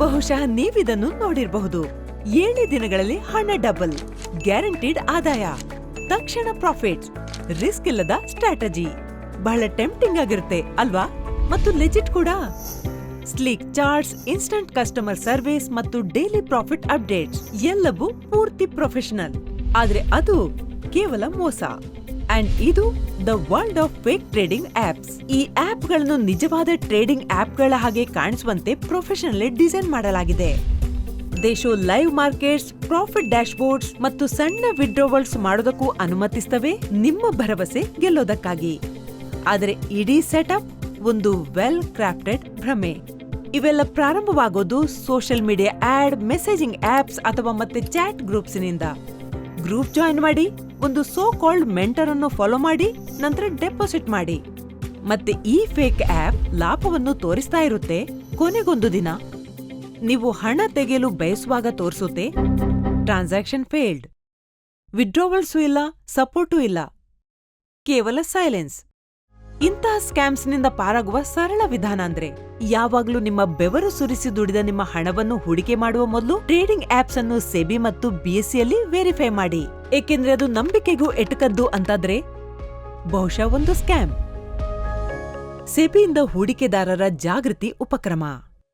ಬಹುಶಃ ನೀವಿದನ್ನು ನೋಡಿರಬಹುದು. ಏಳು ದಿನಗಳಲ್ಲಿ ಹಣ ಡಬಲ್, ಗ್ಯಾರಂಟಿಡ್ ಆದಾಯ. ತಕ್ಷಣ ಪ್ರಾಫಿಟ್ ರಿಸ್ಕ್ ಇಲ್ಲದ ಸ್ಟ್ರಾಟಜಿ. ಬಹಳ ಟೆಂಪ್ಟಿಂಗ್ ಆಗಿರುತ್ತೆ, ಅಲ್ವಾ? ಮತ್ತು ಲೆಜಿಟ್ ಕೂಡ. Sleek charts, instant customer service ಮತ್ತು ಡೈಲಿ ಪ್ರಾಫಿಟ್ ಅಪ್ಡೇಟ್ಸ್. ಎಲ್ಲವೂ ಪೂರ್ತಿ ಪ್ರೊಫೆಷನಲ್. ಆದ್ರೆ ಅದು ಕೇವಲ ಮೋಸ. ಅಂಡ್ ಇದು the world of fake trading apps ಈ ಆಪ್ಗಳನ್ನು ನಿಜವಾದ ಟ್ರೇಡಿಂಗ್ ಆಪ್ಗಳ ಹಾಗೆ ಕಾಣಿಸುವಂತೆ ಪ್ರೊಫೆಷನಲ್ ಡಿಸೈನ್ ಮಾಡಲಾಗಿದೆ. ದೇಶೋ ಲೈವ್ ಮಾರ್ಕೆಟ್ಸ್ ಪ್ರಾಫಿಟ್ ಡ್ಯಾಶ್ಬೋರ್ಡ್ಸ್ ಮತ್ತು ಸಣ್ಣ ವಿಡ್ರೋವಲ್ಸ್ ಮಾಡೋದಕ್ಕೂ ಅನುಮತಿಸ್ತವೆ ನಿಮ್ಮ ಭರವಸೆ ಗೆಲ್ಲೋದಕ್ಕಾಗಿ. ಆದರೆ ಇಡೀ ಸೆಟಪ್ ಒಂದು ವೆಲ್ ಕ್ರಾಫ್ಟೆಡ್ ಭ್ರಮೆ. ಇವೆಲ್ಲ ಪ್ರಾರಂಭವಾಗೋದು social media and messaging apps ಅಥವಾ ಮತ್ತೆ ಚಾಟ್ ಗ್ರೂಪ್ಸ್ನಿಂದ ಗ್ರೂಪ್ ಜಾಯಿನ್ ಮಾಡಿ ಒಂದು ಸೋ ಕಾಲ್ಡ್ ಮೆಂಟರ್ ಅನ್ನು ಫಾಲೋ ಮಾಡಿ, ನಂತರ ಡೆಪಾಸಿಟ್ ಮಾಡಿ. ಮತ್ತೆ ಈ ಫೇಕ್ ಆಪ್ ಲಾಭವನ್ನು ತೋರಿಸ್ತಾ ಇರುತ್ತೆ ಕೊನೆಗೊಂದು ದಿನ. ನೀವು ಹಣ ತೆಗೆಯಲು ಬಯಸುವಾಗ ತೋರಿಸುತ್ತೆ ಟ್ರಾನ್ಸಾಕ್ಷನ್ ಫೇಲ್ಡ್ ವಿಡ್ರಾವಲ್ಸು ಇಲ್ಲ ಸಪೋರ್ಟೂ ಇಲ್ಲ. ಕೇವಲ ಸೈಲೆನ್ಸ್ ಇಂತಹ ಸ್ಕ್ಯಾಮ್ಸ್ನಿಂದ ಪಾರಾಗುವ ಸರಳ ವಿಧಾನ ಅಂದ್ರೆ ಯಾವಾಗ್ಲೂ ನಿಮ್ಮ ಬೆವರು ಸುರಿಸಿ ದುಡಿದ ನಿಮ್ಮ ಹಣವನ್ನು ಹೂಡಿಕೆ ಮಾಡುವ ಮೊದಲು ಟ್ರೇಡಿಂಗ್ ಆಪ್ಸ್ ಅನ್ನು ಸೆಬಿ ಮತ್ತು ಬಿಎಸ್ಸಿಯಲ್ಲಿ ವೆರಿಫೈ ಮಾಡಿ. ಏಕೆಂದ್ರೆ ಅದು ನಂಬಿಕೆಗೂ ಎಟಕದ್ದು ಅಂತಾದ್ರೆ ಬಹುಶಃ ಒಂದು ಸ್ಕ್ಯಾಮ್. ಸೆಬಿಯಿಂದ ಹೂಡಿಕೆದಾರರ ಜಾಗೃತಿ ಉಪಕ್ರಮ.